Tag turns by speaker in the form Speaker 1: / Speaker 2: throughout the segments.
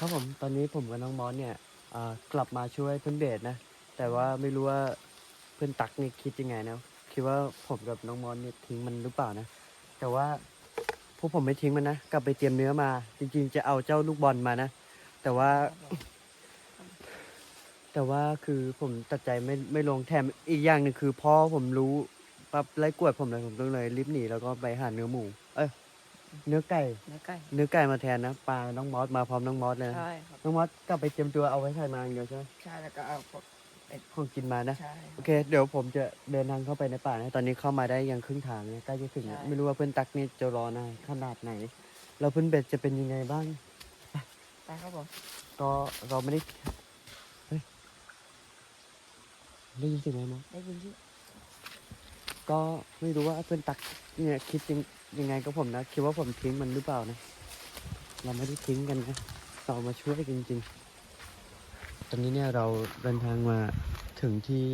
Speaker 1: ครับผมตอนนี้ผมกับน้องมอสเนี่ยอ่ากลับมาช่วยเพื่อนเบสนะ แต่ว่าไม่รู้ว่าเพื่อนตักนี่คิดยังไงนะคิดว่าผมกับน้องมอสเนี่ยทิ้งมันหรือเปล่านะ แต่ว่าพวกผมไม่ทิ้งมันนะกลับไปเตรียมเนื้อมา จริง ๆ จะเอาเจ้าลูกบอลมานะ แต่ว่า แต่ว่าคือผมตัดใจไม่ไม่ลงแถมอีกอย่างหนึ่งคือพ่อผมรู้ปั๊บไล่กวดผมเลยผมต้องเลยรีบหนีแล้วก็ไปหาเนื้อหมู เอ้ย เนื้อไก่
Speaker 2: เนื้อไก่
Speaker 1: เนื้อไก่มาแทนนะปลาน้องมอสมาพร้อมน้องมอสเลยนะ
Speaker 2: ใช่ครับ
Speaker 1: น้องมอสกลับไปเตรียมตัวเอาไว้ใส่มาอย่างเดียวใช่ไหม
Speaker 2: ใช่แล้วก็เอาพวก
Speaker 1: ของกินมานะ
Speaker 2: ใช่ค
Speaker 1: โอ
Speaker 2: รับ
Speaker 1: เค เดี๋ยวผมจะเดินทางเข้าไปในป่านะ ตอนนี้เข้ามาได้ยังครึ่งทางนะใกล้จะถึงแล้ว
Speaker 2: ใช่
Speaker 1: ไม่รู้ว่าเพื่อนตักนี่จะรอนานขนาดไหนแล้วเพื่อนเบ็ดจะเป็นยังไงบ้าง
Speaker 2: ไปครับผม
Speaker 1: ก็เราไม่ได้เฮ้ยได้ยินเสียงไหมมอส
Speaker 2: ได้ยินที่
Speaker 1: ก็ไม่รู้ว่าเพื่อนตักเนี่ยคิดยัง ยังไงกับผมนะ คิดว่าผมทิ้งมันหรือเปล่านะ เราไม่ได้ทิ้งกันนะเรามาช่วยจริง ๆ ตอนนี้เนี่ยเราเดินทางมาถึงที่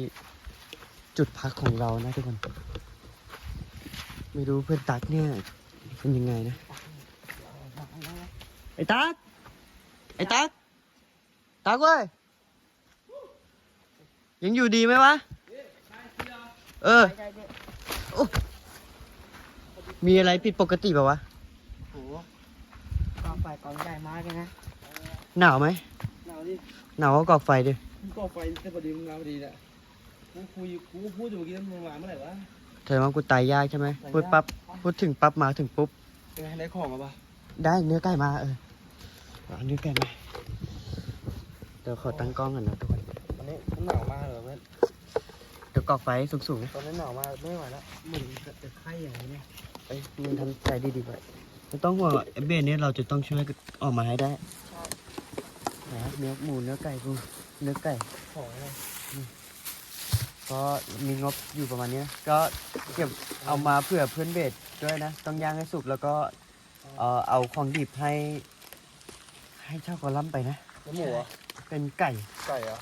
Speaker 1: จุดพักของเรานะทุกคน ไม่รู้เพื่อนตักเนี่ยเป็นยังไงนะ ไอ้ตักไอ้ตักตักเว้ย ยังอยู่ดีไหมวะ เออ มีอะไรผิดปกติเปล่าวะ
Speaker 2: โหกองไฟกองใหญ่มากเลยนะ
Speaker 1: หนาวไหม
Speaker 3: หนาวดิ
Speaker 1: หนาวก็กอกไฟดิ
Speaker 3: มึงก่อไฟแต่พอดีมึงมาพอดีแหละกูคุยกูพูดอยู่เมื่อกี้มึงมาเมื่อไหร่วะ
Speaker 1: เธอว่ากูตายยากใช่ไหม พูดปั๊บ พูดถึงปั๊บมาถึงปุ๊บ
Speaker 3: เป็นไงได้ของมาปะ
Speaker 1: ได้เนื้อไก่มาเออเอาเนื้อไก่มาเดี๋ยวขอตั้งกล้องก่อนนะทุกคน
Speaker 3: วันนี้มันหนาวมากเลยเว้ย
Speaker 1: เดี๋ยวกอกไฟสูงๆนะ
Speaker 3: ตอนนี้หนาวมากไม่ไหวแล้วเหมือนจะไข้อย่างนี้เนี่ย
Speaker 1: เอ้ยมึงทำใจดีๆไว้ไม่ต้องห่วงไอ้เบนเนี่ยเราจะต้องช่วยออกมาให้ได้
Speaker 2: ใช่
Speaker 1: นะเนื้อหมูเนื้อไก่กูเนื้อไก่
Speaker 3: ของอะไร
Speaker 1: ก็มีงบอยู่ประมาณนี้นะก็เก็บเอามาเผื่อเพื่อนเบสด้วยนะ ต้องย่างให้สุกแล้วก็เอ่อเอาของดิบให้ ให้เจ้ากอลัมน์ไปนะ
Speaker 3: แล้วหมูอะ
Speaker 1: เป็นไก่
Speaker 3: ไก่เหรอะ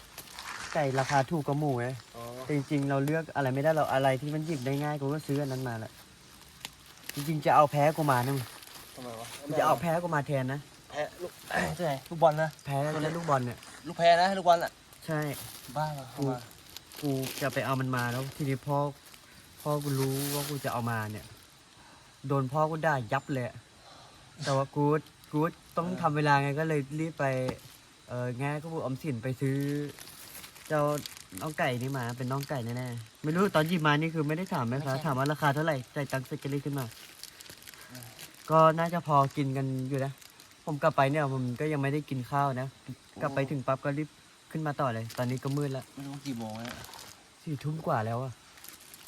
Speaker 1: ไก่ราคาถูกกว่าหมูไง
Speaker 3: อ๋อ
Speaker 1: แต่จริงๆ เราเลือกอะไรไม่ได้เราอะไรที่มันหยิบได้ง่ายกูก็ซื้ออันนั้นมาแหละ จริงๆจะเอาแพ้กูมานะมึง
Speaker 3: ทำไมวะ
Speaker 1: กูจะเอาแพ้กูมาแทนนะ
Speaker 3: แพ้ลูกใช่ลูกบอลนะ
Speaker 1: แพ้และลูกบอลเนี่ย
Speaker 3: ลูกแพ้นะลูกบอลอะ
Speaker 1: ใช่
Speaker 3: บ้าเหรอเข้ามา
Speaker 1: กูจะไปเอามันมาแล้วทีนี้พ่อพ่อกูรู้ว่ากูจะเอามาเนี่ย โดนพ่อกูด่ายับเลยอะแต่ว่ากูกูต้องทำเวลาไงก็เลยรีบไป เออแง่ก็บุออมสินไปซื้อ เจ้า น้องไก่นี่มา เป็นน้องไก่แน่ๆ ไม่รู้ตอนหยิบมานี่คือไม่ได้ถามไหมคะถามว่าราคาเท่าไหร่จ่ายตังค์เสร็จก็รีบขึ้นมา ก็น่าจะพอกินกันอยู่นะ ผมกลับไปเนี่ยผมก็ยังไม่ได้กินข้าวนะ กลับไปถึงปั๊บก็รีบขึ้นมาต่อเลย ตอนนี้ก็มืดแล้ว
Speaker 3: ไม่รู้กี่โมงแล้ว
Speaker 1: สี่ทุ่มกว่าแล้วอะ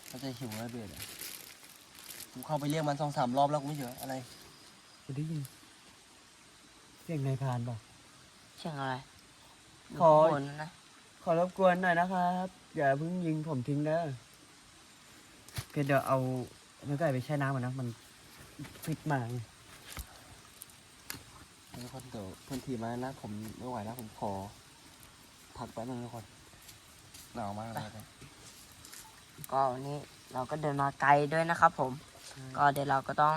Speaker 3: เขาจะหิวแล้วเบียดอะกูเข้าไปเรียกมันสองสามรอบแล้วกูไม่เจออะไร
Speaker 1: จะได้ยินเสียงนายพรานเปล่า
Speaker 2: เชียงอะไร
Speaker 1: ขอ
Speaker 2: ยู่ข้างบนนะ
Speaker 1: ขอรบกวนหน่อยนะครับ อย่าเพิ่งยิงผมทิ้งนะโอเคเดี๋ยวเอาเนื้อไก่ไปแช่น้ำก่อนนะ มันฟิตมากเลย
Speaker 3: ทุกคนเดี๋ยวเพื่อนทีมมานะผมไม่ไหวแล้วผมขอพักแป๊บนึงทุกคนหนาวมากเลย
Speaker 2: ก็วันนี้เราก็เดินมาไกลด้วยนะครับ ผม ก็เดี๋ยวเราก็ต้อง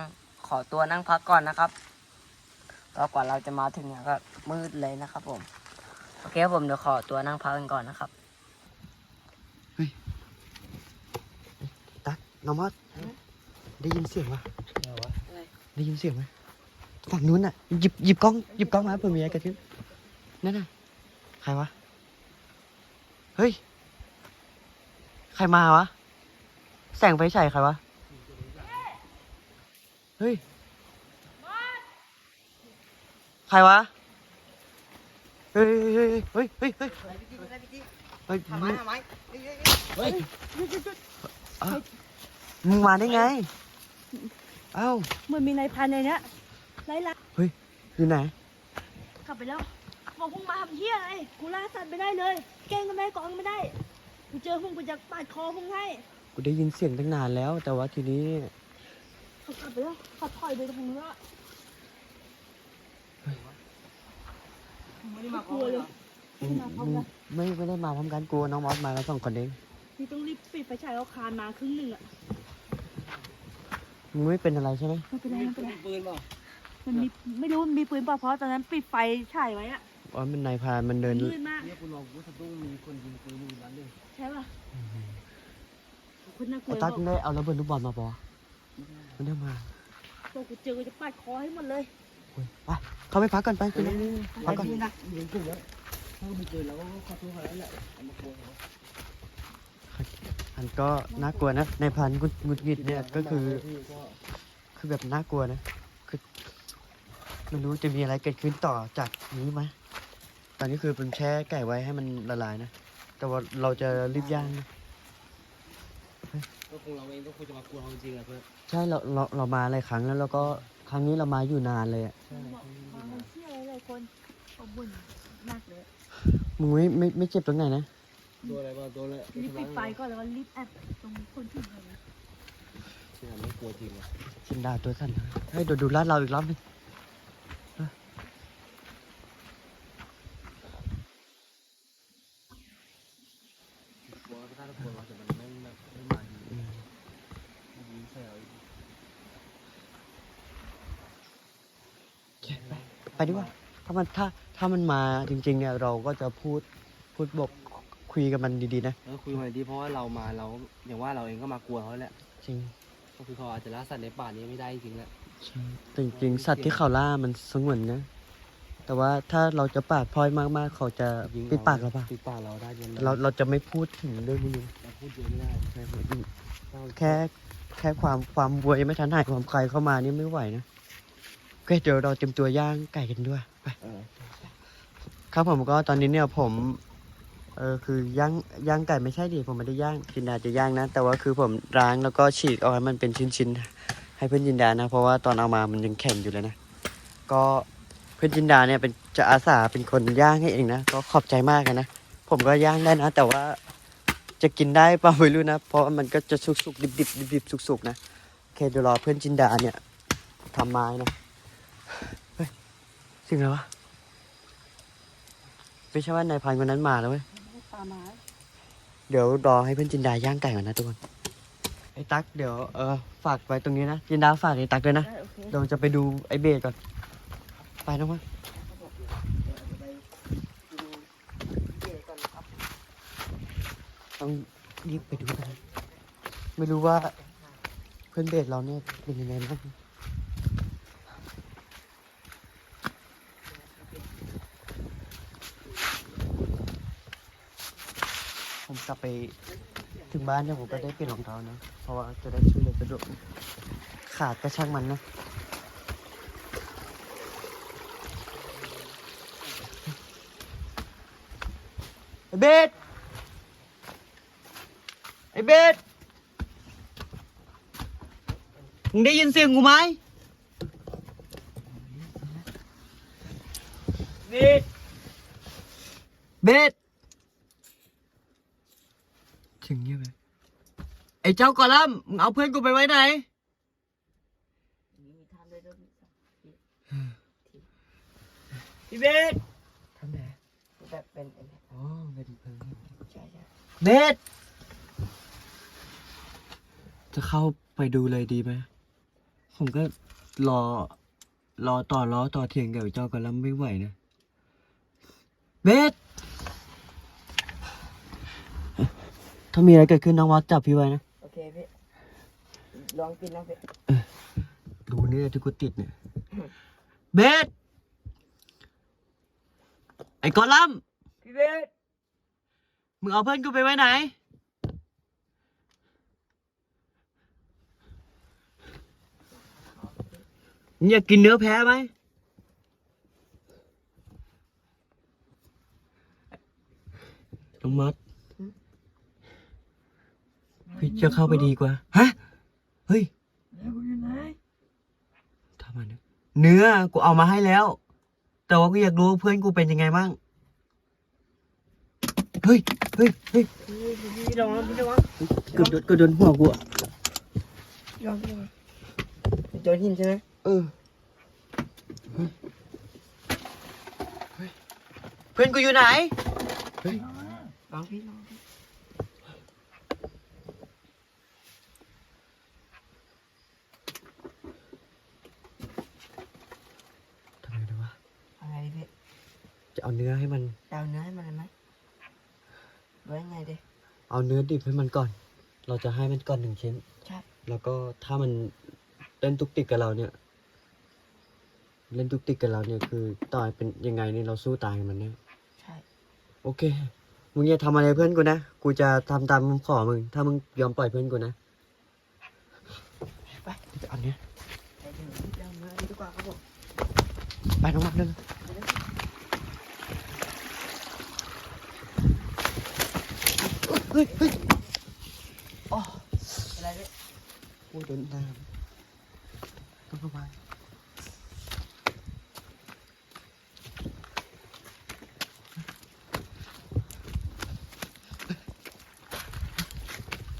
Speaker 2: ขอตัวนั่งพักก่อนนะครับก็กว่าเราจะมาถึงเนี่ยก็มืดเลยนะครับผมโอเคครับผมเดี๋ยวขอตัวนั่งพักกันก่อนนะครับ
Speaker 1: ตักน้องมอสได้ยินเสียงปะ
Speaker 3: เดี๋ยววะ
Speaker 1: ได้ยินเสียงไหมฝั่งนู้นน่ะหยิบหยิบกล้องหยิบกล้องมาเผื่อมีอะไรกระทึบนั่นน่ะใครวะเฮ้ยใครมาวะแสงไฟฉายใครวะเฮ้ยใครวะเฮ้ยเฮ้ยเฮ้ยเฮ้ยเฮ้ยเฮ้ยมึง
Speaker 3: เฮ้ย
Speaker 1: เอ้ามึงมาได้ไง เอ้า
Speaker 4: เหมือนมีนายพันในเนี้ยไล่ล่า
Speaker 1: อยู่ไหน
Speaker 4: กลับไปแล้วบอกพวกมาทำเหี้ยอะไรกูล่าสัตว์ไม่ได้เลย เก่งก็ไม่ได้กองไม่ได้กูเจอพวกกูจะปาดคอพวกให้
Speaker 1: กูได้ยินเสียงตั้งนานแล้ว แต่ว่าทีนี้
Speaker 4: เขากลับไปแล้วเขาถอยไปตรงนู้นละ
Speaker 3: ไม่ได้มา
Speaker 4: กลัวเลย
Speaker 1: มึงมึงไม่ไม่ได้มาพร้อมกันกูน้องมอสมากันสองคนเอง
Speaker 4: นี่ต้องรีบปิดไฟฉายเอาคานมาครึ่งหนึ่งอะ
Speaker 1: มึงไม่เป็นอะไรใช่ไหม
Speaker 4: ไม่เป็นไรไม่เป็นไร
Speaker 3: ปืนเปล่า
Speaker 4: มันมีไม่รู้มันมีปืนเปล่าเพราะตอนนั้นปิดไฟฉายไว้อะ
Speaker 1: ว่ามันนายพรานมันเดิน
Speaker 4: มืดมาก
Speaker 3: เนี่ยคุณลองกูสะดุ้งมีคนยิงปืนอยู่นั้นเลย
Speaker 4: ใช่ป่ะคนน่ากลั
Speaker 1: ไอ้
Speaker 4: ว
Speaker 1: ตั๊ก
Speaker 4: บอก
Speaker 1: ได้เอาระเบิดลูกบอลมาปะมันได้มา
Speaker 4: บอกกูเจอกูจะปาดคอให้หมดเลย
Speaker 1: ไปเข้าไปพักก่อนไปไปเลย
Speaker 3: พักก่อนนะยิงกูแล้วถ้าไม่เจอเราก็ขอโทษเขาแล้วแหละเอามากลัวเขา
Speaker 1: มันก็น่ากลัวนะในายพรานหงุดหงุดหงิดเนี่ยก็คือ คือแบบน่ากลัวนะคือไม่รู้จะมีอะไรเกิดขึ้นต่อจากนี้ไหมตอนนี้คือเป็นแช่ไก่ไว้ให้มันละลายนะ แต่ว่าเราจะรีบย่างนะ
Speaker 3: ก็คงเราเองก็คงจะมากลัวเขาจริงๆแหละเพื่อน
Speaker 1: ใช่เราเราเรามาหลายครั้งแล้วแล้วก็ ครั้งนี้เรามาอยู่นานเลยอะ
Speaker 4: บอกฟังมันเชี่ยอะไรหลายคนเอาบ่นมากเลย
Speaker 1: มึงไม่ไม่ไม่เจ็บตรงไหนนะ
Speaker 3: โดนอะไรบ้างโดนอะไร
Speaker 4: รีบปิดไฟก่อนแล้วก็รีบแอบตรงคนที่ไหน
Speaker 3: เชื่อไม่กลัวจริงอะ
Speaker 1: ชินดาตัวสั่นนะให้ดูดูลาดเราอีกรอบหนึง
Speaker 3: กลัวถ้าทุกคนเราจะมันไม่แบบไม่มายิงยิงใส่เราอีก
Speaker 1: ไปดีกว่าถ้ามันถ้าถ้ามันมาจริง ๆ เนี่ยเราก็จะพูดพูดบอกคุยกับมันดีๆนะ
Speaker 3: แล้วคุยมาดีเพราะว่าเรามาเราอย่างว่าเราเองก็มากลัวเขาแหละ
Speaker 1: จริง
Speaker 3: ก็คือเขาอาจจะล่าสัตว์ในป่านี้ไม่ได้จริงๆแหละ
Speaker 1: ใช่แต่จริงๆสัตว์ที่เขาล่ามันสงวนนะแต่ว่าถ้าเราจะปาดพลอยมากๆ เขาจะ
Speaker 3: ยิง
Speaker 1: ปิดปากเราปะ
Speaker 3: ปิดปากเราได้ยังไง
Speaker 1: เราเราจะไม่พูดถึงเรื่องพวกนี้
Speaker 3: เราพูดเยอะไม่ได้
Speaker 1: ใช่ครับอืมแค่แค่ความความบวยงไม่ทันหายความใครเข้ามานี่ไม่ไหวนะ โอเคเดี๋ยวเราเตรียมตัวย่างไก่กันด้วยไป
Speaker 3: เออ
Speaker 1: ครับผมก็ตอนนี้เนี่ยผมเออคือย่างย่างไก่ไม่ใช่ดิผมไม่ได้ย่างจินดาจะย่างนะ แต่ว่าคือผมล้างแล้วก็ฉีกเอาให้มันเป็นชิ้นๆให้เพื่อนจินดานะ เพราะว่าตอนเอามามันยังแข็งอยู่เลยนะ ก็เพื่อนจินดาเนี่ยเป็นจะอาสาเป็นคนย่างให้เองนะก็ขอบใจมากเลยนะผมก็ย่างได้นะ แต่ว่าจะกินได้เปล่าไม่รู้นะ เพราะว่ามันก็จะสุกๆดิบๆดิบๆสุกๆนะโอเคเดี๋ยวรอเพื่อนจินดาเนี่ยทำไม้นะ เฮ้ยสิ่งอะไรวะไม่ใช่ว่านายพันคนนั้นมาแล้วเว้ย
Speaker 2: ตามมา
Speaker 1: เดี๋ยวรอให้เพื่อนจินดาย่างไก่ก่อนนะทุกคน ไอ้ตั๊กเดี๋ยวเออฝากไว้ตรงนี้นะ จินดาฝากไอ้ตั๊กด้วยนะ
Speaker 2: ได้โอเค
Speaker 1: เดี๋ยวจะไปดูไอ้เบสก่อน ไปน้องมาต้องรีบไปดูกันนะไม่รู้ว่าเพื่อนเบสเราเนี่ยเป็นยังไงบ้าง กลับไปถึงบ้านเนี่ยผมก็ได้เปลี่ยนรองเท้านะ เพราะว่าจะได้ช่วยเหลือสะดวกขาดก็ช่างมันนะไอ้เบสไอ้เบสมึงได้ยินเสียงกูไหมเบสเบสถึงเงียบไหมไอ้เจ้ากอลัมมึงเอาเพื่อนกูไปไว้ไหน พี่เบสทำไหน
Speaker 2: แบบเป็นเป็น
Speaker 1: อ๋อเป็นเพื่อน
Speaker 2: ใช่ใช่
Speaker 1: เบสจะเข้าไปดูเลยดีไหมผมก็รอ รอต่อล้อต่อเถียงกับเจ้ากันแล้วไม่ไหวนะ เบสถ้ามีอะไรเกิดขึ้นน้องวัดจับพี่ไว้นะ
Speaker 2: ลองกินลองพี่
Speaker 1: ดูนี่ที่กูติดเนี่ย เบสไอ้กอลัมน์
Speaker 2: พี่เบส
Speaker 1: มึงเอาเพื่อนกูไปไว้ไหนมึงอยากกินเนื้อแพ้ไหมน้องมัดพี่จะเข้าไปดีกว่า ฮะ เฮ้ย
Speaker 2: แล้วคุณอยู่ไหน
Speaker 1: ทำไมนะเนื้อกูเอามาให้แล้ว แต่ว่ากูอยากรู้ว่าเพื่อนกูเป็นยังไงบ้างเฮ้ยเฮ้ยเฮ้ย
Speaker 2: พี่ลองพี่ลอง
Speaker 1: เกือบโดนเกือบโดนหัวกูอะ
Speaker 2: ลองพี่ลองโดนหินใช่ไหม
Speaker 1: เออเฮ้ยเฮ้ยเพื่อนกูอยู่ไหนเฮ้ย
Speaker 2: ลองพี่ลองพี่
Speaker 1: เจะ เอาเนื้อให้มัน
Speaker 2: ดาวเนื้อให้มันเลยไหมไว้ไงดิ
Speaker 1: เอาเนื้อดิบให้มันก่อน เราจะให้มันก่อนหนึ่งชิ้น
Speaker 2: ใช่
Speaker 1: แล้วก็ถ้ามันเล่นตุกติกกับเราเนี่ย เล่นตุกติกกับเราเนี่ยคือต่อยเป็นยังไงนี่เราสู้ตายกับมันเนี่ย
Speaker 2: ใช่
Speaker 1: โอเค มึงอย่าทำอะไรเพื่อนกูนะ กูจะทำตามคำขอมึง ถ้ามึงยอมปล่อยเพื่อนกูนะ
Speaker 2: ไป
Speaker 1: จะเอาเนี้ย
Speaker 2: ไปถึงดาวเนื้อดีกว่าครับผม
Speaker 1: ไปน้องรักเดิน ฮ้ยเฮ้ย
Speaker 2: อะไรดิ
Speaker 1: โอ้ยโดนน้ำต้องระวัง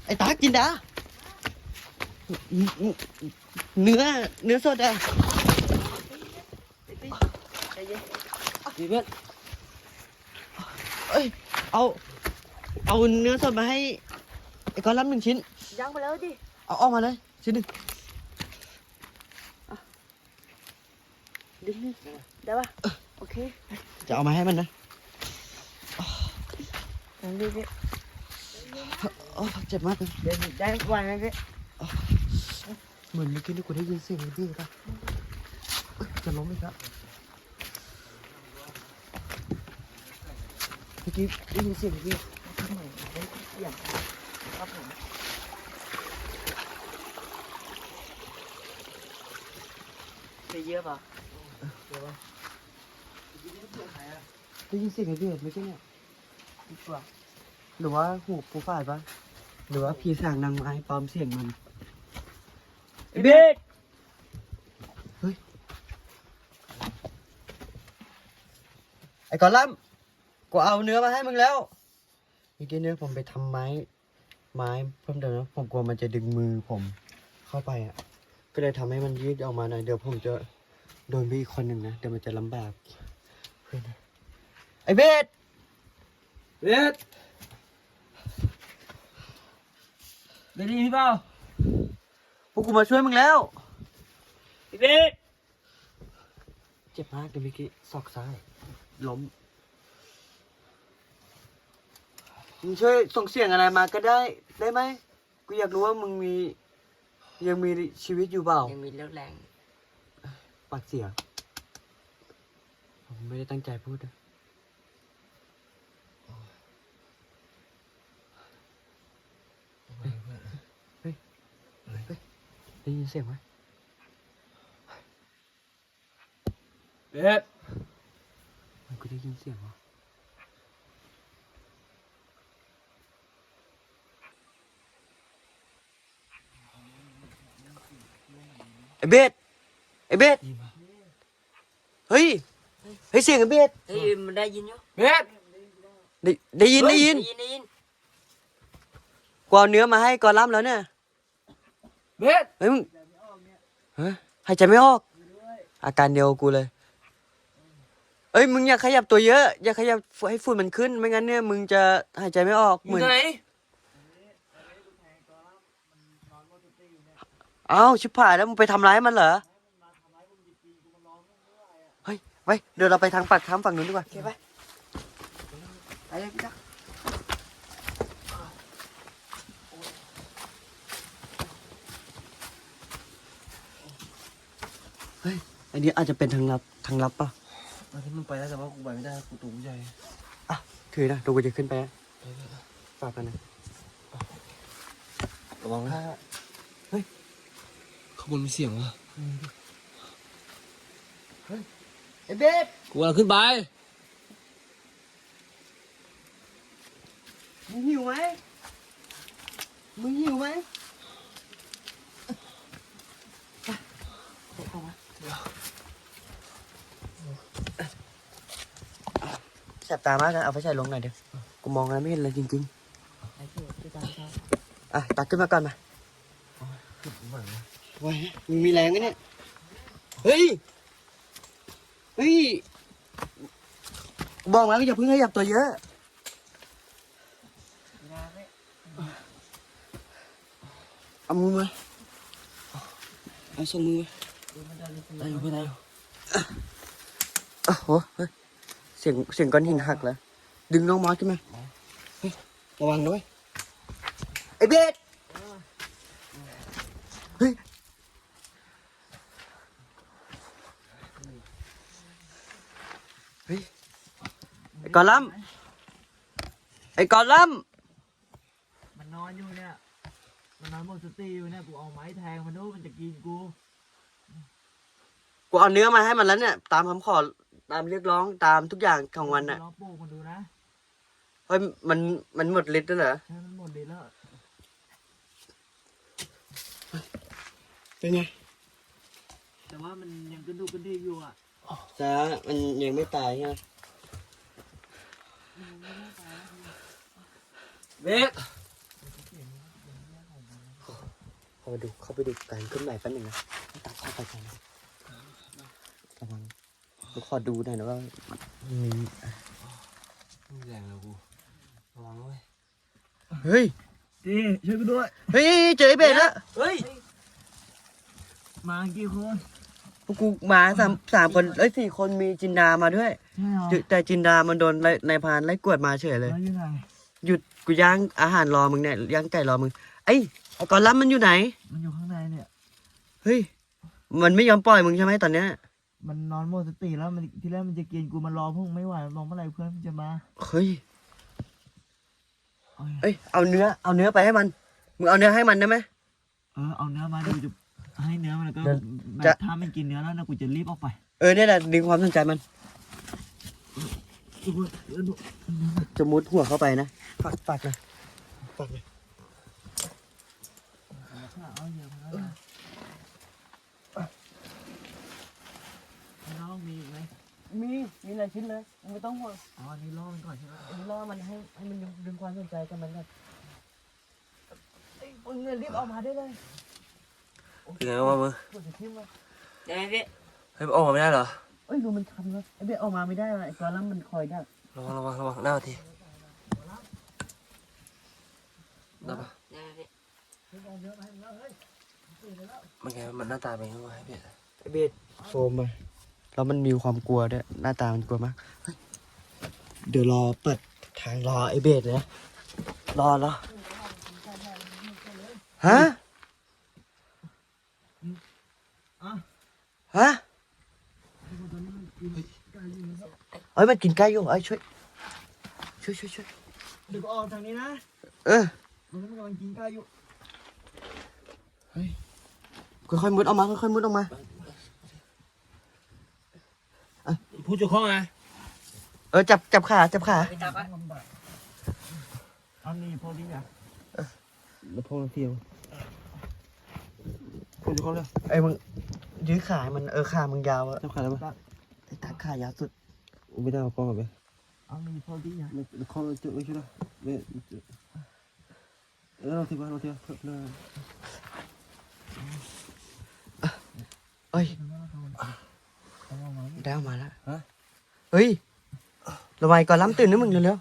Speaker 1: ไอ้ตากินดาเนื้อ เนื้อสดอะ
Speaker 2: ใจเย็น
Speaker 1: ดีเพื่อนเอ้ย เอา เอาเนื้อสดมาให้ไอ้ก้อนรับหนึ่งชิ้น
Speaker 2: ย่างไปแล้วดิ
Speaker 1: เอาออกมาเลย ชิ้นหนึ่ง
Speaker 2: ดึงนี่ได้ปะโอเค
Speaker 1: จะเอามาให้มันนะ
Speaker 2: งั้นดิพี่
Speaker 1: โอ้เจ็บมากเลย
Speaker 2: เดี๋ยวได้วันนะพี่
Speaker 1: เหมือนเมื่อกี้นี่กูได้ยินเสียงพี่ปะเอ้ยจะล้มอีกแล้วเมื่อกี้ได้ยินเสียงพี่
Speaker 2: เหมือนได้ เสียงครับผมไปเยอะปะเยอะปะ
Speaker 1: ได้ยินเสียงไอ้เบียดเมื่อกี้เนี่ย
Speaker 2: ดีกว่า
Speaker 1: หรือว่าหูปูฝาดปะหรือว่าผีสางนางไม้ปลอมเสียงมัน
Speaker 2: ไอ้เบ็ด
Speaker 1: ไอ้กอลัมน์กูเอาเนื้อมาให้มึงแล้ว เมื่อกี้เนื้อผมไปทำไม้ ไม้เพิ่มเติมนะผมกลัวมันจะดึงมือผมเข้าไปอะ ก็เลยทำให้มันยืดออกมาหน่อยเดี๋ยวผมจะโดนไปอีกคนหนึ่งนะเดี๋ยวมันจะลำบากเพื่อนนะไอ้เบส
Speaker 3: เบ็ดเบ็ดได้ยินพี่เปล่า
Speaker 1: พวกกูมาช่วยมึงแล้ว
Speaker 2: ไอ้เบ็ด
Speaker 1: เจ็บมากเลยเมื่อกี้ศอกซ้ายล้ม มึงช่วยส่งเสียงอะไรมาก็ได้ ได้ไหมกูอยากรู้ว่ามึงมี ยังมีชีวิตอยู่เปล่า
Speaker 2: ยังมีเรี่ยวแรง
Speaker 1: ปากเสียผมไม่ได้ตั้งใจพูดนะเฮ้ยเฮ้ยเฮ้ยได้ยินเสียงไหม
Speaker 3: เบ็ด
Speaker 1: มันก็ได้ยินเสียงวะ เบสไอ้เบสเฮ้ยเฮ้ยเสียงไอ้เบส
Speaker 2: เฮ้ยมันได้ยินอยู่
Speaker 3: เบ็ด
Speaker 1: ได้ได้ยินได้ยิน
Speaker 2: ได้ยินได้ยิน
Speaker 1: กูเอาเนื้อมาให้กอลัมน์แล้วเนี่ย
Speaker 3: เบ็ด
Speaker 1: เฮ้ยมึงฮะหายใจไม่ออก อาการเดียวกูเลยเอ้ยมึงอย่าขยับตัวเยอะ อย่าขยับให้ฝุ่นมันขึ้น ไม่งั้นเนี่ยมึงจะหายใจไม่ออก
Speaker 3: อ
Speaker 1: เหมื
Speaker 3: ยู่
Speaker 1: อน
Speaker 3: ไหน
Speaker 1: เอ้าวชิบหายแล้วมึงไปทำร้ายมันเหรอ เฮ้ยไปเดี๋ยวเราไปทางปากถ้ำฝั่งนู้นดีกว่า
Speaker 2: โอเคไปไปเลยพี่จ๊ะ
Speaker 1: อันนี้อาจจะเป็นทางลับทางลับป่ะ
Speaker 3: ตอนที่มึงไปแล้วแต่ว่ากูไปไม่ได้กูตูใหญ่
Speaker 1: อะถือนะดูกูจะขึ้นไปนะฝากกันนะ
Speaker 3: ระวังนะ
Speaker 1: เฮ้ย
Speaker 3: ข้าง บนมีเสียงวะ
Speaker 1: ไอ้เบส
Speaker 3: กูกำลังขึ้นไป
Speaker 1: มึงหิวไหมมึงหิวไหมแสบตามากนะเอาไฟฉายลงหน่อยเดี๋ยวกูมองอะไรไม่เห็นเลยจริง
Speaker 2: ไปเถอะพี่จ๊ะพี่จ๊ะ
Speaker 1: ๆอะตักขึ้นมาก่อนมา ไว้มึงมีแรงไหมเนี่ย เฮ้ย เฮ้ย บอกแล้วอย่าเพิ่งขยับตัวเยอะ เอามือมาเอาส่งมือมาได้อยู่ไม่ได้อยู่โอ้โหเฮ้ยเสียงเสียงก้อนหินหักแล้ว ดึงน้องมอสขึ้นมาเฮ้ยระวังด้วยไอ้เบสเฮ้ยเฮ้ย ไอ้กอลัมน์ไอ้กอลัมน์
Speaker 5: มันนอนอยู่เนี่ย มันนอนหมดสติอยู่เนี่ย กูเอาไม้แทงมันดูมันจะกินกู
Speaker 1: กูเอาเนื้อมาให้มันแล้วเนี่ย ตามคำขอตามเรียกร้องตามทุกอย่างของมันอะ
Speaker 5: ลองปลูกมันดูนะ
Speaker 1: เฮ้ยมันมันหมดฤทธิ์แล้วเหรอ
Speaker 5: ใช่ มันหมดเลยแล้ว
Speaker 1: เป็นไง
Speaker 5: แต่ว่ามันยังกระดูกกระดิกอยู่อะ
Speaker 1: จ้ามันยังไม่ตายใช่ไหม เบสเข้าไปดูเข้าไปดูการเคลื่อนไหวแป๊บหนึงนะตามเข้าไปกันนะระวังกูขอดูหน่อยนะว่ามี
Speaker 3: ไม่แรงแล้วกูระวังด้วย
Speaker 1: เฮ้ย
Speaker 5: จีช่วยกูด้วย
Speaker 1: เฮ้ยเจอไอ้เบสแล้ว
Speaker 5: เฮ้ย มากี่คน
Speaker 1: พว กกูมาสามสามคนเอ้ยสี่คนมีจินดามาด้วย
Speaker 5: ใช่เหรอ
Speaker 1: จุแต่จินดามันโดนไล่นายพรานไล่กวดมาเฉยเลย
Speaker 5: แล้วอยู่ไหน
Speaker 1: หยุดกูย่างอาหารรอมึงเนี่ยย่างไก่รอมึงไอ้ยไอ้กอนลัมมันอยู่ไหน
Speaker 5: มันอยู่ข้างในเนี่ย
Speaker 1: เฮ้ยมันไม่ยอมปล่อยมึงใช่ไหมตอนเนี้ย
Speaker 5: มันนอนหมดสติแล้วมันทีแรกมันจะกินกูมันรอพวกไม่ไหวมันมองเมื่อไหร่เพื่อนมันจะมา
Speaker 1: เฮ้ย
Speaker 5: เอา
Speaker 1: เอ้ยเอาเนื้อเอาเนื้อไปให้มันมึงเอาเนื้อให้มันได้ไหม
Speaker 5: เออเอาเนื้อมาเดี๋ยวกูจะ ให้เนื้อมันแล้วก็
Speaker 1: เดี๋ยว
Speaker 5: แบ
Speaker 1: จะ
Speaker 5: บถ้ามันกินเนื้อแล้วนะกูจะรีบออกไป
Speaker 1: เออเนี่ยแหละดึงความสนใจมัน
Speaker 5: กูเออดู
Speaker 1: จะมุดหัวเข้าไปนะฝากฝากนะฝากนะ
Speaker 5: เอาเยอะมาแล้วนะน้องมีอีกไหม
Speaker 1: มี มีหลายชิ้นเลยมึงไม่ต้องห่วง
Speaker 5: อ๋ออันนี้ล่อมันก่อนใช่ไหม
Speaker 1: มึงล่อมันให้ให้มันดึงความสนใจกับมันก่อนเอ้ยมึงเนี่ยรีบเอามาได้เลย
Speaker 3: เป็นไงวะมึง
Speaker 1: ปวดจะทิ่มเลย
Speaker 2: ได้ไหมพี่
Speaker 3: เฮ้ยออกมาไม่ได้เหรอ
Speaker 1: เอ้ยดูมันคันเลยไอ้เบสออกมาไม่ได้ว่ะไอ้กอนลัมมันคอยได้
Speaker 3: ระวังระวังระวังหน้าทีได้ปะ
Speaker 2: ได้ไหมพี่
Speaker 3: มันไงมันหน้าตาเป็นยังไงพี่
Speaker 1: ไอเบสโฟมมาแล้วมันมีความกลัวด้วยหน้าตามันกลัวมากเฮ้ยเดี๋ยวรอเปิดทางรอไอเบสเลยนะรอรอฮะ
Speaker 5: อะ
Speaker 1: ฮะเฮ้ยมันกินไก่อยู่ไอ้ยช่วยช่วยช่วยช่วย
Speaker 5: เดี๋ยวก็ออกทางนี้นะ
Speaker 1: เออ
Speaker 5: มันกำลังกินข้าวอยู่
Speaker 1: ค่อยๆมุดออกมาค่อยๆมุดออกมา
Speaker 3: ผู้เจ้าของไง
Speaker 1: เออจับจับขาจับขา
Speaker 2: พี่ตาก็
Speaker 5: เอานี่พอดีอะ
Speaker 3: แล้วพวกเราเที่ยวผู้เจ้าของเลย
Speaker 1: ไอ้มึง ยื้อขาให้มันเออขามึงยาวอะ
Speaker 3: จับขาได้ปะ
Speaker 1: ไอ้ตาขายาวสุด
Speaker 3: ไม่ได้เอากล้องไป
Speaker 5: เอานี่พอดีอะ
Speaker 3: ไม่ข้อเราจุดไม่ช่วยไม่เออเราที่บ้านเราที่บ้านเพื่อน
Speaker 1: เอ้ย
Speaker 5: เอาเอามา
Speaker 1: ได้ออกมาแล้วเฮ้ยระวังก่อนล้ำตื่นนะมึงเร็ว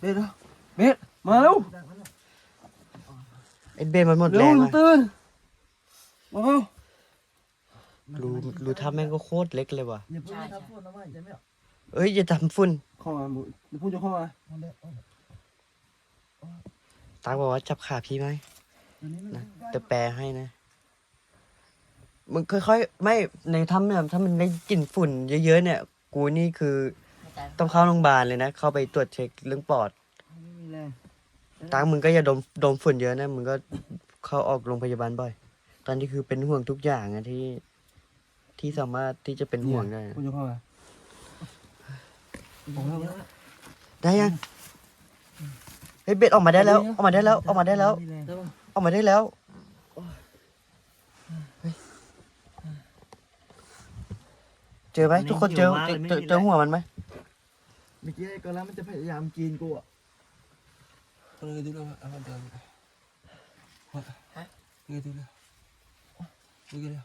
Speaker 3: เบสนะเบสมาเร็ว
Speaker 1: ๆไอ้เบนมันหมด
Speaker 3: เร็
Speaker 1: แร
Speaker 3: ว
Speaker 1: ง
Speaker 3: หนู
Speaker 1: อะ
Speaker 3: ตื่นมาเร็ว
Speaker 1: รูรูท่าแม่งก็โคตรเล็กเลยว่ะ
Speaker 5: อย่าเพิ่งทำฝุ่นนะว่าจะไม่เอา
Speaker 1: เอ้ยอย่าทำฝุ่น
Speaker 3: เข้ามาเดี๋ยวพูดจะเข้ามา
Speaker 5: เอาเลยเอาเลย
Speaker 1: ตาบอกว่าจับขาพี่ไหม
Speaker 5: ตัวนี้มัน
Speaker 1: นะจะแปลให้นะ มึงค่อยๆ ไม่ในถ้ำเนี่ยถ้ามันได้กลิ่นฝุ่นเยอะๆเนี่ย กูนี่คือ
Speaker 2: ไม่ตาย
Speaker 1: ต้องเข้าโรงพยาบาลเลยนะ เข้าไปตรวจเช็คเรื่องปอด
Speaker 5: ไม่มีแรง
Speaker 1: ตามึงก็อย่าดมดมฝุ่นเยอะนะ มึงก็เข้าออกโรงพยาบาลบ่อย ตอนนี้คือเป็นห่วงทุกอย่างอะที่ ที่สามารถที่จะเป็นห่วงได้นะ
Speaker 3: พูดจะเข้ามา
Speaker 5: ผมแล้ว
Speaker 1: ได้ยังเฮ้ยเบ็ดออกมาได้แล้ว ออกมาได้แล้วออกมาได้แล้ว
Speaker 5: มีรง
Speaker 1: ออกมาได้แล้วเฮ้ยเจอไหมทุกคนเจอเจอเจอเจอหัวมันไหม
Speaker 5: เมื่อกี้ไอ้กอลัมมันจะพยายามกินกูอะ
Speaker 3: คนอื่นดูแล้วเอาเดินฮะนี่ดูแล้วนี่ดูแล้ว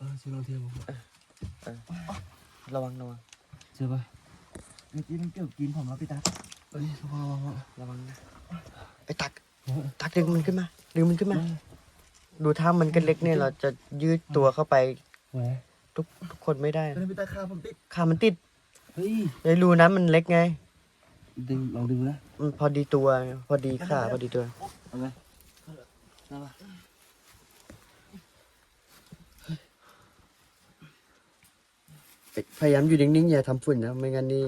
Speaker 3: เออช่วยลองเทียม
Speaker 1: ระวังระวัง
Speaker 3: เจอปะ
Speaker 5: เมื่อกี้มันเกือบกินผมแล้วพี่ตา
Speaker 3: เอ้ยระวังระวัง
Speaker 1: ระวังนะไอ้ตัก ตักดึงมันขึ้นมา ดึงมันขึ้นมา ดูท่ามันก็เล็กเนี่ยเราจะยืดตัวเข้าไป
Speaker 3: แหว
Speaker 1: ตทุกทุกคนไม่ได้
Speaker 3: ไม่ได้ตาคาผมติด
Speaker 1: ขามันติด
Speaker 3: เฮ้ย
Speaker 1: ไอ้รูนะมันเล็กไง
Speaker 3: ดึงลองดึงนะ
Speaker 1: มันพอดีตัว พอดีขาพอดีตัว
Speaker 3: เอาไงนั่นปะ
Speaker 1: พยายามอยู่นิ่งๆอย่าทำฝุ่นนะไม่งั้นนี่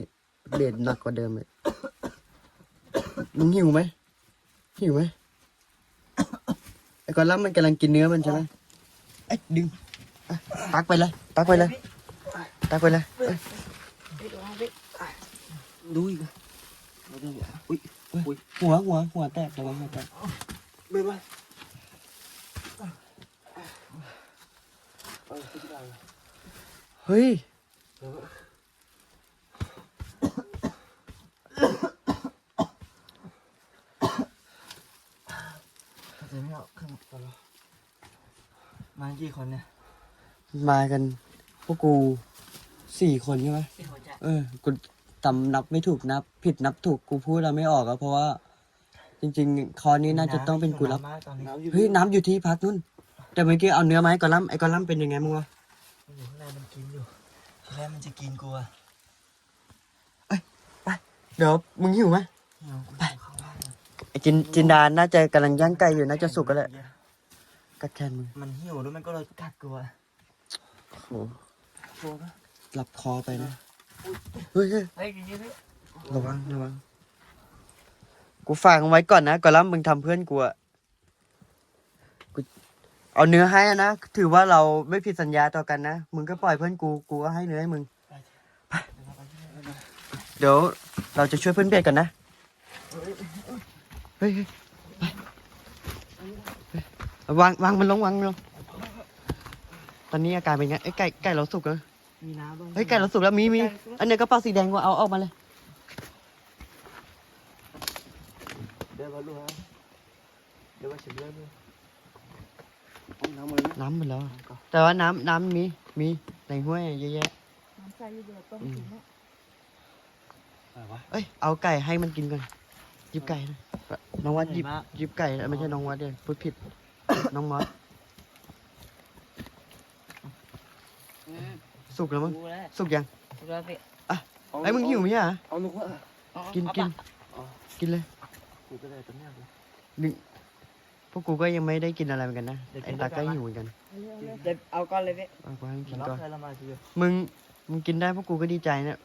Speaker 1: เบียดหนักกว่าเดิมเลยมึงหิวไหมหิวไหมไอ้กอนลับมันกำลังกินเนื้อมันใช่ไหมไอ้ยดึงอะตักไปเลยตักไปเลยตักไปเลยเอ้ย
Speaker 3: ดูอีกนะเราจะอุ้ย
Speaker 1: อุ้ยหัวหัวหัวแตกระวังหัวแตก
Speaker 3: ไม่ไม่เออไม่ได้
Speaker 1: เฮ้ย
Speaker 5: เข้าใจไหมครับข้างตลอดมากี่คนเนี่ย
Speaker 1: มากัน พวกกูสี่คนใช่ไหม
Speaker 2: สี่คนจะ
Speaker 1: เออ กูจำนับไม่ถูกนับ ผิดนับถูกกูพูดแล้วไม่ออกอะเพราะว่า จริง ๆ คอนี้น่าจะต้องเป็นกูรับ
Speaker 5: มากตอนนี้
Speaker 3: น้ำอยู่
Speaker 1: เฮ้ยน้ำอยู่ที่พักนู่น แต่เมื่อกี้เอาเนื้อไหมาให้กอลัมน์ไอ้กอลัมน์เป็นยังไงมึงวะ
Speaker 5: มันอยู่ข้างในมันกินอยู่ที แรกมันจะกินกูอะ
Speaker 1: เดี๋ยวมึงหิวไหม
Speaker 5: เดี๋ยวกูเข้าบ้านนะ
Speaker 1: ไอ้จินจินดาน่าจะกำลังย่างไก่อยู่น่าจะสุกก็แหละกัดแขนมึง
Speaker 5: มันหิวแล้วมันก็เลยกัดกูอะ
Speaker 1: โอ้โห
Speaker 5: โซ่ปะ
Speaker 1: หลับคอไปนะเฮ้ยเฮ้ย
Speaker 2: เฮ้ยจริงๆพี่
Speaker 1: ระวังระวังกูฝากมึงไว้ก่อนนะกอลัมน์มึงทำเพื่อนกูอะกู เอาเนื้อให้นะ ถือว่าเราไม่ผิดสัญญาต่อกันนะ มึงก็ปล่อยเพื่อนกู กูก็ให้เนื้อให้มึง เดี๋ยวเราจะช่วยเพื่อนเบียดกันนะ เฮ้ยไปวางวางมันลงวางมันลง ตอนนี้อาการเป็นไงเอ้ยไก่ไก่เราสุกแล้ว
Speaker 5: มีน้ำบ้าง
Speaker 1: เฮ้ยไก่เราสุกแล้วมีมี อันเนี้ยกระเป๋าสีแดงกูเอาออกมาเลย
Speaker 5: เดี๋ยวมาดูนะเดี๋ยวมาเรื่องนึง
Speaker 3: น้ำมันนะ
Speaker 1: น้ำหมดแล้วแต่ว่าน้ำน้ำมีมีในห้วยเยอะแยะ
Speaker 4: น้ำใส่อยู่เดี๋ยวต้มกินเนี่ย
Speaker 3: อะไรวะ
Speaker 1: เอ้ยเอาไก่ให้มันกินก่อนหยิบไก่นะน้องวัดหยิบหยิบไก่นะไม่ใช่น้องวัดเดี๋ยวพูดผิด น้องมอสสุกแล้วมั้ง
Speaker 2: ดูแล้ว
Speaker 1: สุกยัง
Speaker 2: ดูแล้วพี่
Speaker 1: ไอ้ยมึงหิวไหมอะ
Speaker 3: เอาลูกว่า
Speaker 2: เอา
Speaker 1: กิน
Speaker 2: เอา
Speaker 1: กิน
Speaker 2: ปะ
Speaker 1: กินเลย
Speaker 5: กูก็เลยตอนเนี้ยกู
Speaker 1: หนึ่ง พวกกูก็ยังไม่ได้กินอะไรเหมือนกันนะ
Speaker 5: เดี๋ยวกิ
Speaker 1: ไอ้
Speaker 5: น
Speaker 1: ตา
Speaker 5: ด้วยกั
Speaker 1: ก็
Speaker 5: นปะ
Speaker 1: หิวเหมือนกัน
Speaker 4: เอาเลยเอาเลย
Speaker 2: เดี๋ยวเอาก้อนเลยพี่
Speaker 1: เอากูให้มึงกิ
Speaker 5: มัน
Speaker 1: น
Speaker 5: ร้อ
Speaker 1: ก่อน
Speaker 5: งเคยละมาชิโย
Speaker 1: มึงมึงกินได้พวกกูก็ดีใจเนี่ย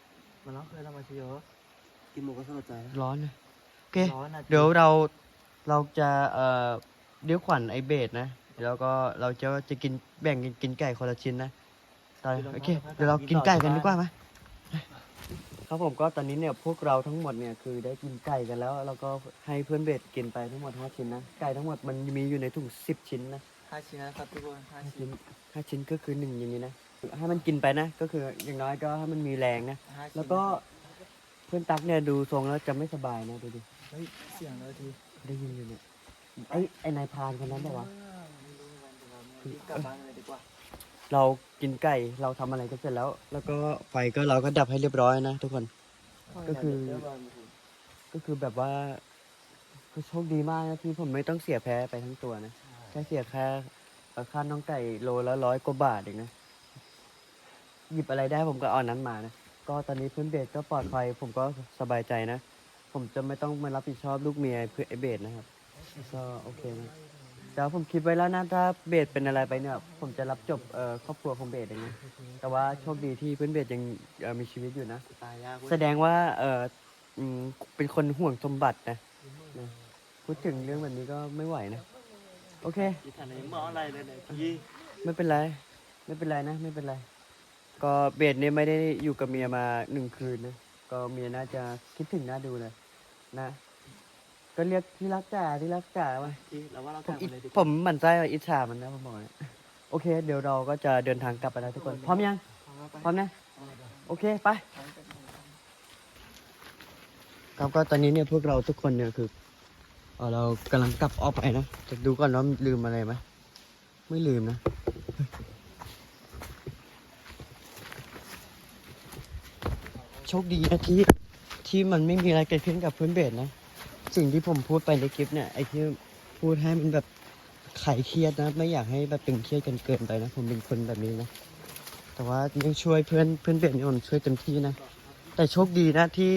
Speaker 5: มันร้องเคยละมาชิโย
Speaker 3: กินหมูก็สบายใจนะ
Speaker 1: ร้อนนะโอเค
Speaker 5: ร้อนอะ
Speaker 1: เดี๋ยวเราเราจะเอ่อเดี๋ยวขวัญไอเบสนะแล้วก็เราจะจะกินแบ่งกันกินไก่คนละชิ้นนะตอนโอเคเดี๋ยวเรากินไก่กันดีกว่าไหม ครับผมก็ตอนนี้เนี่ยพวกเราทั้งหมดเนี่ยคือได้กินไก่กันแล้ว แล้วก็ให้เพื่อนเบสกินไปทั้งหมดห้าชิ้นนะไก่ทั้งหมดมันมีอยู่ในถุงสิบชิ้นนะ
Speaker 5: ห้าชิ้นนะครับทุกคนห้า
Speaker 1: ห้า
Speaker 5: ชิ้
Speaker 1: ชิ้
Speaker 5: น
Speaker 1: นห้าชิ้นก็คือหนึ่งอย่างนี้นะให้มันกินไปนะ ก็คืออย่างน้อยก็ให้มันมีแรงนะ
Speaker 5: ห้าชิ้น
Speaker 1: แล้วก็เพื่อนตักเนี่ยดูทรงแล้วจะไม่สบายนะดูดิ
Speaker 5: เฮ้ยเสียงเลยที
Speaker 1: ได้ยินอยู่เนี่ยไอ้ไอ้นายพรานคนนั้นบอกว่า
Speaker 5: รีบกลับบ้านเลยดีกว่า
Speaker 1: เรากินไก่เราทำอะไรกันเสร็จแล้ว แล้วก็ไฟก็เราก็ดับให้เรียบร้อยนะทุกคน ก็คือ ก็คือแบบว่าก็โชคดีมากนะที่ผมไม่ต้องเสียแพ้ไปทั้งตัวนะแค่เสียแค่ค่าน้องไก่โลละร้อยกว่าบาทเองนะหยิบอะไรได้ผมก็เอานั้นมานะก็ตอนนี้เพื่อนเบสก็ปลอดภัยผมก็สบายใจนะ ผมจะไม่ต้องมารับผิดชอบลูกเมียเพื่อไอเบสนะครับก็โอเคนะ แต่ว่าผมคิดไว้แล้วนะถ้าเบสเป็นอะไรไปเนี่ย ผมจะรับจบเอ่อครอบครัวของเบสเองนะแต่ว่าโชคดีที่เพื่อนเบสยังเอ่อมีชีวิตอยู่นะ
Speaker 5: ตายยากเว้ย
Speaker 1: แสดงว่าเอออืมเป็นคนห่วงสมบัตินะนะพูดถึงเรื่องแบบนี้ก็ไม่ไหวนะ โอเค
Speaker 5: ที่ฐานนี้มองอะไรเลยเนี่ยพี่
Speaker 1: ไม่เป็นไร ไม่เป็นไรนะ ไม่เป็นไร ก็เบสเนี่ยไม่ได้อยู่กับเมียมาหนึ่งคืนนะ ก็เมียน่าจะคิดถึงน่าดูเลยนะ ก็เรียกที่รักจ๋าที่รักจ๋ามา
Speaker 5: พี่เราว่าเรา
Speaker 1: ผม
Speaker 5: กลับ
Speaker 1: อิ
Speaker 5: มาเลยดีก
Speaker 1: ผ
Speaker 5: ว่าม
Speaker 1: หมั่นไส้อิจฉามันนะผมบอกเลยโอเค เดี๋ยวเราก็จะเดินทางกลับไปแล้วทุกคน พร้อมยัง พร้อมนะ โอเค ไป ครับก็ตอนนี้เนี่ยพวกเราทุกคนเนี่ยคือเอ่อเรากำลังกลับออกไปนะ จะดูก่อนว่าลืมอะไรไหมไม่ลืมนะ โชคดีนะที่ที่มันไม่มีอะไรเกิดขึ้นกับเพื่อนเบสนะ สิ่งที่ผมพูดไปในคลิปเนี่ยไอ้ที่พูดให้มันแบบไขเครียดนะ ไม่อยากให้แบบตึงเครียดกันเกินไปนะ ผมเป็นคนแบบนี้นะ แต่ว่ายังช่วยเพื่อนเพื่อนเบ็ดนี่ผมช่วยเต็มที่นะ แต่โชคดีนะที่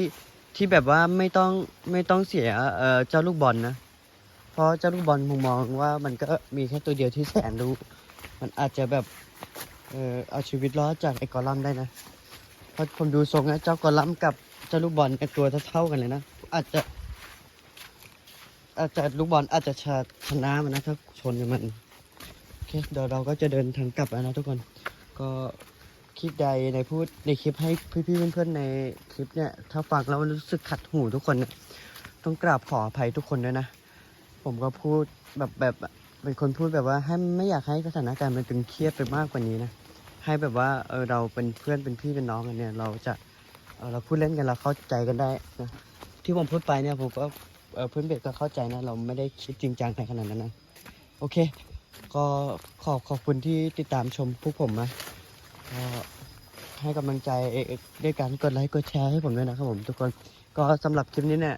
Speaker 1: ที่แบบว่าไม่ต้องไม่ต้องเสียเอ่อเจ้าลูกบอลนะ เพราะเจ้าลูกบอลผมมองว่ามันก็มีแค่ตัวเดียวที่แสนรู้ มันอาจจะแบบเออเอาชีวิตรอดจากไอ้กอลัมได้นะ เพราะผมดูทรงนะเจ้ากอลัมกับเจ้าลูกบอลไอ้ตัวเท่าๆกันเลยนะ อาจจะ อาจจะลูกบอลอาจจะชนะมันนะถ้าชนมันโอเคเดี๋ยวเราก็จะเดินทางกลับแล้วนะทุกคน ก็คลิปใดในพูดในคลิปให้พี่ๆเพื่อนๆในคลิปเนี่ย ถ้าฟังแล้วรู้สึกขัดหูทุกคนเนี่ยต้องกราบขออภัยทุกคนด้วยนะ ผมก็พูดแบบแบบเป็นคนพูดแบบว่าให้ไม่อยากให้สถานการณ์มันตึงเครียดไปมากกว่านี้นะให้แบบว่าเออเราเป็นเพื่อนเป็นพี่เป็นน้องกันเนี่ย เราจะเออเราพูดเล่นกันเราเข้าใจกันได้นะที่ผมพูดไปเนี่ยผมก็ เออเพื่อนเบสก็เข้าใจนะเราไม่ได้คิดจริงจังในขนาดนั้นนะโอเค ก็ขอบขอบคุณที่ติดตามชมพวกผมนะก็ให้กำลังใจด้วยการกดไลค์กดแชร์ให้ผมด้วยนะครับผมทุกคนก็สำหรับคลิปนี้เนี่ย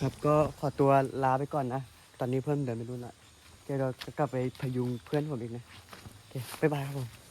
Speaker 1: ครับก็ขอตัวลาไปก่อนนะ ตอนนี้เพื่อนเดินไปนู่นะเดี๋ยวเราจะกลับไปพยุงเพื่อนผมอีกนะโอเคบ๊ายบายครับผม